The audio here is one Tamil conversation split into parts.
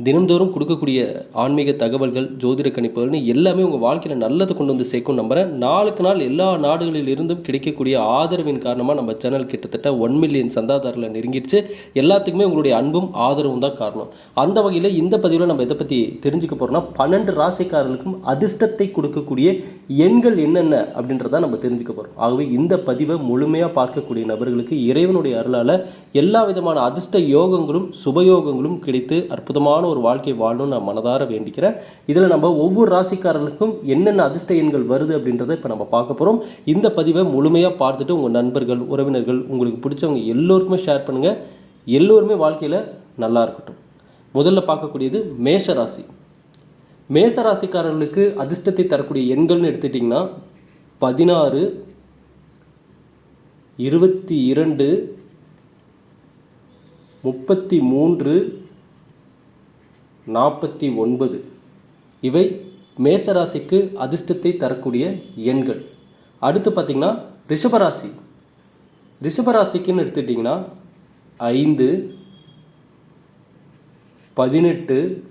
தினந்தோறும் கொடுக்கக்கூடிய ஆன்மீக தகவல்கள் ஜோதிட கணிப்புகள்னு எல்லாமே உங்கள் வாழ்க்கையில் நல்லதை கொண்டு வந்து சேர்க்கும் நம்புறேன். நாளுக்கு நாள் எல்லா நாடுகளில் இருந்தும் கிடைக்கக்கூடிய ஆதரவின் காரணமாக நம்ம சேனல் கிட்டத்தட்ட ஒன் மில்லியன் சந்தாதாரில் நெருங்கிடுச்சு எல்லாத்துக்குமே உங்களுடைய அன்பும் ஆதரவும் தான் காரணம். அந்த வகையில் இந்த பதிவில் நம்ம இதை பற்றி தெரிஞ்சுக்க போகிறோம்னா பன்னெண்டு ராசிக்காரர்களுக்கும் அதிர்ஷ்டத்தை கொடுக்கக்கூடிய எண்கள் என்னென்ன அப்படின்றத நம்ம தெரிஞ்சுக்க போகிறோம் ஆகவே இந்த பதிவை முழுமையாக பார்க்கக்கூடிய நபர்களுக்கு இறைவனுடைய அருளால் எல்லா விதமான அதிர்ஷ்ட யோகங்களும் சுபயோகங்களும் கிடைத்து அற்புதமான சிறப்பான ஒரு வாழ்க்கை வாழணும்னு நான் மனதார வேண்டிக்கிறேன். இதில் நம்ம ஒவ்வொரு ராசிக்காரர்களுக்கும் என்னென்ன அதிர்ஷ்ட எண்கள் வருது அப்படின்றத இப்போ நம்ம பார்க்க போகிறோம் இந்த பதிவை முழுமையாக பார்த்துட்டு உங்கள் நண்பர்கள் உறவினர்கள் உங்களுக்கு பிடிச்சவங்க எல்லோருக்குமே ஷேர் பண்ணுங்கள் எல்லோருமே வாழ்க்கையில் நல்லா இருக்கட்டும். முதல்ல பார்க்கக்கூடியது மேஷ ராசி. மேச ராசிக்காரர்களுக்கு அதிர்ஷ்டத்தை தரக்கூடிய எண்கள்னு எடுத்துட்டிங்கன்னா பதினாறு இருபத்தி இரண்டு முப்பத்தி மூன்று நாற்பத்தி ஒன்பது. இவை மேசராசிக்கு அதிர்ஷ்டத்தை தரக்கூடிய எண்கள். அடுத்து பார்த்திங்கன்னா ரிஷபராசி. ரிஷபராசிக்குன்னு எடுத்துட்டிங்கன்னா ஐந்து பதினெட்டு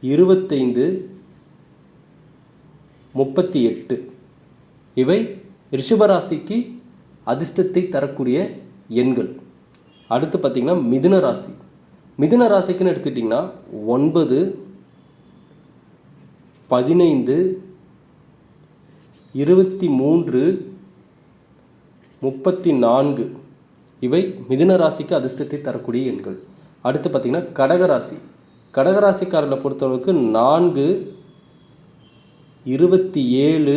இருபத்தைந்து முப்பத்தி எட்டு. இவை ரிஷபராசிக்கு அதிர்ஷ்டத்தை தரக்கூடிய எண்கள். அடுத்து பார்த்திங்கன்னா மிதுன ராசி மிதுன ராசிக்குன்னு எடுத்துட்டிங்கன்னா ஒன்பது பதினைந்து இருபத்தி மூன்று முப்பத்தி நான்கு. இவை மிதுன ராசிக்கு அதிர்ஷ்டத்தை தரக்கூடிய எண்கள். அடுத்து பார்த்திங்கன்னா கடகராசி கடகராசிக்காரர்களை பொறுத்தளவுக்கு நான்கு இருபத்தி ஏழு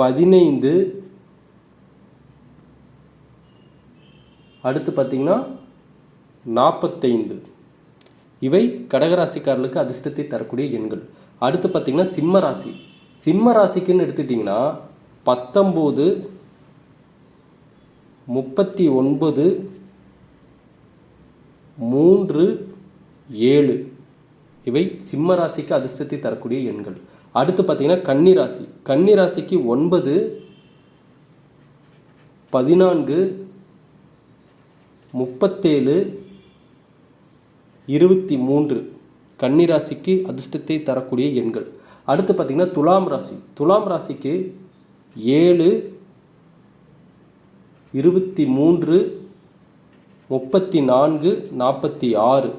பதினைந்து அடுத்து பார்த்திங்கன்னா நாற்பத்தைந்து. இவை கடகராசிக்காரர்களுக்கு அதிர்ஷ்டத்தை தரக்கூடிய எண்கள். அடுத்து பார்த்திங்கன்னா சிம்ம ராசி. சிம்ம ராசிக்குன்னு எடுத்துட்டிங்கன்னா பத்தொம்போது முப்பத்தி ஒன்பது மூன்று ஏழு. இவை சிம்ம ராசிக்கு அதிர்ஷ்டத்தை தரக்கூடிய எண்கள். அடுத்து பார்த்திங்கன்னா கன்னி ராசி. கன்னி ராசிக்கு ஒன்பது பதினான்கு முப்பத்தேழு இருபத்தி மூன்று கன்னிராசிக்கு அதிர்ஷ்டத்தை தரக்கூடிய எண்கள். அடுத்து பார்த்திங்கன்னா துலாம் ராசி. துலாம் ராசிக்கு ஏழு இருபத்தி மூன்று முப்பத்தி நான்கு நாற்பத்தி ஆறு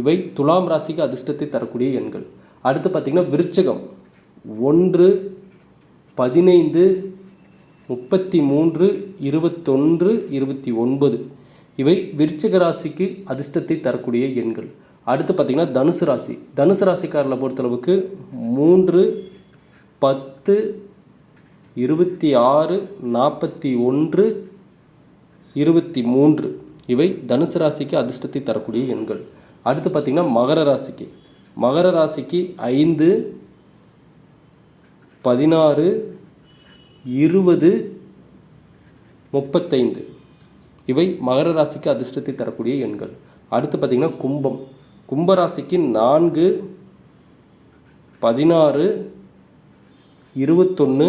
இவை துலாம் ராசிக்கு அதிர்ஷ்டத்தை தரக்கூடிய எண்கள். அடுத்து பார்த்திங்கன்னா விருச்சகம். ஒன்று பதினைந்து முப்பத்தி மூன்று இருபத்தொன்று இருபத்தி ஒன்பது. இவை விருச்சிக ராசிக்கு அதிர்ஷ்டத்தை தரக்கூடிய எண்கள். அடுத்து பார்த்திங்கன்னா தனுசு ராசி. தனுசு ராசிக்காரில் பொறுத்தளவுக்கு மூன்று பத்து இருபத்தி ஆறு நாற்பத்தி ஒன்று இருபத்தி மூன்று. இவை தனுசு ராசிக்கு அதிர்ஷ்டத்தை தரக்கூடிய எண்கள். அடுத்து பார்த்திங்கன்னா மகர ராசிக்கு. மகர ராசிக்கு ஐந்து பதினாறு இருபது முப்பத்தைந்து. இவை மகர ராசிக்கு அதிர்ஷ்டத்தை தரக்கூடிய எண்கள். அடுத்து பார்த்திங்கன்னா கும்பம். கும்பராசிக்கு நான்கு பதினாறு இருபத்தொன்று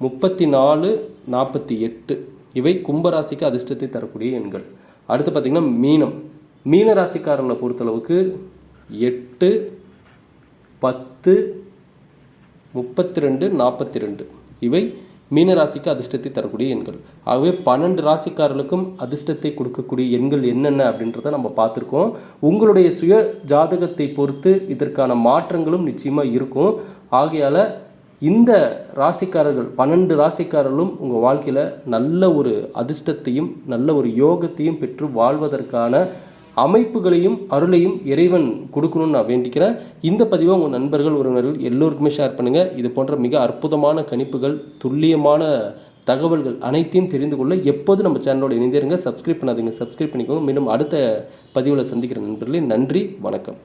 முப்பத்தி நாலு நாற்பத்தி எட்டு இவை கும்பராசிக்கு அதிர்ஷ்டத்தை தரக்கூடிய எண்கள். அடுத்து பார்த்திங்கன்னா மீனம். மீன ராசிக்காரங்களை பொறுத்தளவுக்கு எட்டு பத்து முப்பத்தி ரெண்டு நாற்பத்தி ரெண்டு இவை மீன ராசிக்கு அதிர்ஷ்டத்தை தரக்கூடிய எண்கள். ஆகவே பன்னெண்டு ராசிக்காரர்களுக்கும் அதிர்ஷ்டத்தை கொடுக்கக்கூடிய எண்கள் என்னென்ன அப்படின்றத நம்ம பார்த்துருக்கோம். உங்களுடைய சுய ஜாதகத்தை பொறுத்து இதற்கான மாற்றங்களும் நிச்சயமாக இருக்கும். ஆகையால் இந்த ராசிக்காரர்கள் பன்னெண்டு ராசிக்காரர்களும் உங்கள் வாழ்க்கையில் நல்ல ஒரு அதிர்ஷ்டத்தையும் நல்ல ஒரு யோகத்தையும் பெற்று வாழ்வதற்கான அமைப்புகளையும் அருளையும் இறைவன் கொடுக்கணும்னு நான் வேண்டிக்கிறேன். இந்த பதிவை உங்கள் நண்பர்கள் உறவினர்கள் எல்லோருக்குமே ஷேர் பண்ணுங்கள் இது போன்ற மிக அற்புதமான கணிப்புகள் துல்லியமான தகவல்கள் அனைத்தையும் தெரிந்து கொள்ள எப்போது நம்ம சேனலோட இணைந்திருங்க. சப்ஸ்கிரைப் பண்ணாதீங்க. சப்ஸ்கிரைப் பண்ணிக்கோங்க. மீண்டும் அடுத்த பதிவில் சந்திக்கிற நண்பர்களே நன்றி வணக்கம்.